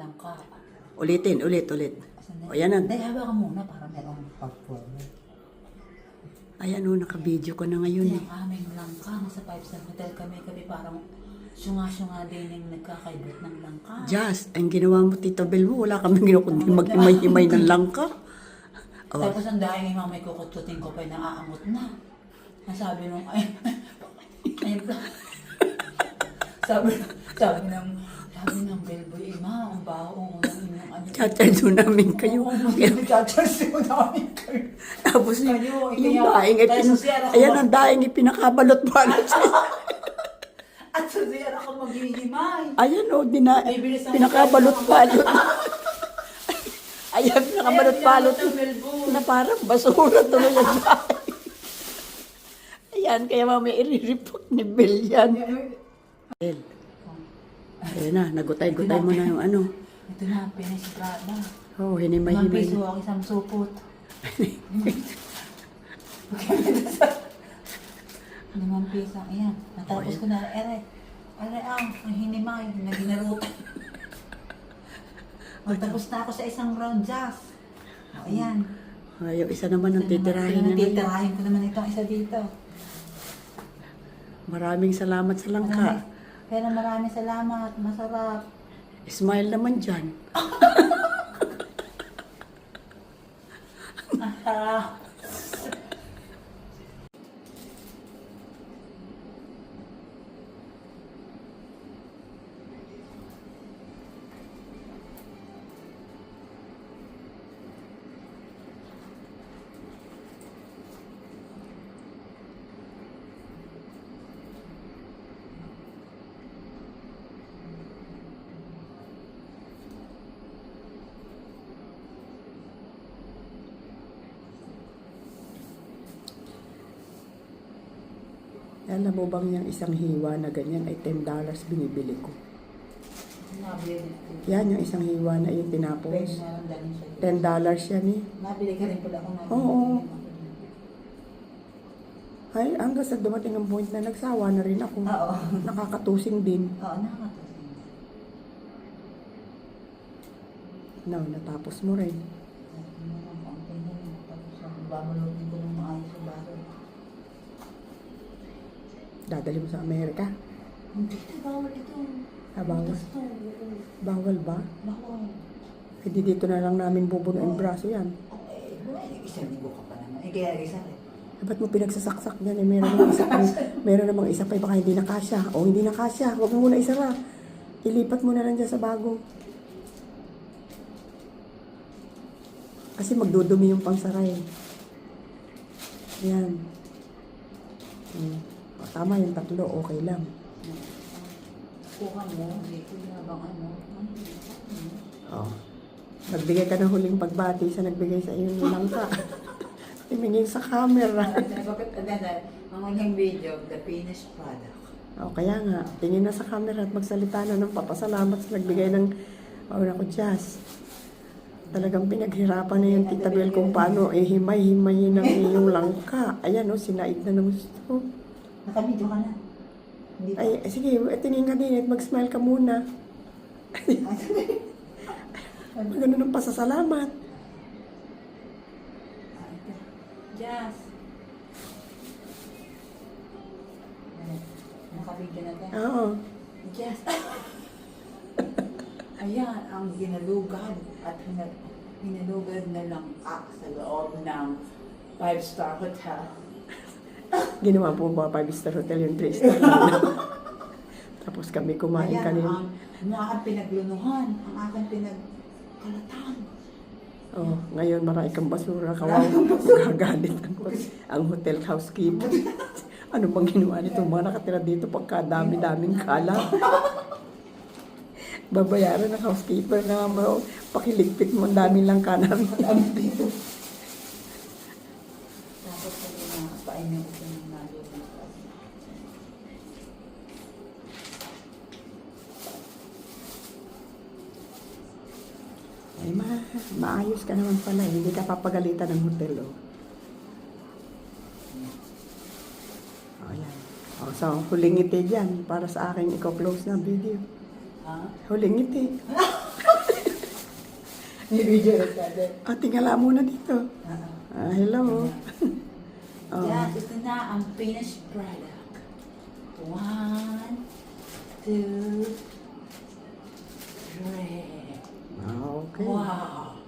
Langka. Ulitin, ulit, ulit. O yan na. Hindi, hawa ka muna para merong pag-form. Ayan o, naka-video ko na ngayon eh. ang aming langka. Nasa five-star hotel kami. Kami parang syunga-syunga din yung nagkakaibot ng langka. Just, ang ginawa mo, Tito Bel mo, wala kami ginawa kundi maghimay-himay ng langka. Oh, Tapos ang dahil yung mamay kukututin ko pa naaangot na. Ang sabi nung, ay, ay, sabi, sabi ng, sabi ng bellboy, ima, ang baho ng inyong ano. Chachardo namin kayo. Oo, chachardo namin kayo. Tapos Kayo, yung kaya- daing, ay kaya pin- sa siyara ko ayan ba- ang daing ipinakabalot-balot. At sa zero ako maghihimay. ayan o, dina, Bibilis ang pinakabalot-balot. ayan, pinakabalot-balot. Ayan, pinakabalot ng Na parang basura tuloy ang daing. ayan, kaya mamaya i-report ni Bel yan. Bel, ayan na, nagutay-gutay mo na yung ano. Ito na, pinistrada. Oh, Limang hinimay-himay. piso ako isang supot. Limang piso, ayan. Natapos ko na, ere. Ere ang, ang hinimay, na ginarutan. Magtapos na ako sa isang round jazz. O, ayan. Ay, yung isa naman ang Ito titirahin ito na. Titirahin ko naman itong isa dito. Maraming salamat sa langka. Marami, pero maraming salamat. Masarap. Smile naman dyan. Ah, Alam mo bang yung isang hiwa na ganyan ay $10 binibili ko. nabili. Yan yung isang hiwa na yung tinapos. meron dalhin siya. $10 yan eh. Nabili ka rin pala ako. Oo. Ay, hanggang sa dumating ang point na nagsawa na rin ako. Oo. Nakakatusing din. Oo, nakakatasin. No, natapos mo rin. Babalutin ko ng maayos sa baso. Dadali mo sa Amerika. Hindi, bawal ito. Ah, bawal. Butas to. oo. Bawal ba? Bawal. Eh di dito na lang namin bubunuin braso yan. Eh, wala, isang linggo ka pa naman. Eh, kaya isa rin. Eh, ba't mo pinagsasaksak yan? Eh, meron namang isa pang, meron namang isa pa, eh, baka hindi na kasya. O hindi na kasya, huwag mo muna isara. Ilipat mo na lang dyan sa bago. Kasi magdudumi yung pangsara eh. Yan. Hmm. O, tama yung tatlo, okay lang. Kuha mo, dito habang ano. Oh. Nagbigay ka ng huling pagbati sa nagbigay sa iyo ng langka. Tumingin sa camera. Bakit, ano, ang huling video, the finished product. O, kaya nga, tingin na sa camera at magsalita na ng papasalamat sa nagbigay ng mauna ko jazz. Talagang pinaghirapan na yung tita Bel kung paano eh, himay-himayin ng iyong langka. Ayan o, sinaid na ng gusto. Nakabidyo ka na. Hindi. Ay, eh, sige, tingin ka din at mag-smile ka muna. Magano ng pasasalamat. Jazz. Nakabidyo na tayo. Oo. Jazz. Ayan, ang ginalugad at hina- hinalugad na langka sa loob ng five-star hotel. Ginawa po ba 5-star hotel yung 3-star lang. Tapos kami kumain Ayan, kanina. ang, ang aking pinaglunuhan, ang aking pinagkalatan. Oh, ngayon marami kang basura, kawawa gagalit ang, ang hotel housekeeper. ano bang ginawa nito? Mga nakatira dito pagka dami-daming kalat. Babayaran ng housekeeper na mo, pakiligpit mo, ang daming lang ka namin. Maayos ka naman pala, eh. hindi ka papagalitan ng hotel, oh. oh yan. Oh, so, huling ngiti yan. Para sa akin, iko-close na video. Ha? Huh? Huling ngiti. Ni-video na sabi. Oh, tingala muna dito. Uh -huh. ah, hello. Uh -huh. oh. Yeah, ito na ang finished product. One, two, three. 然可以。哇。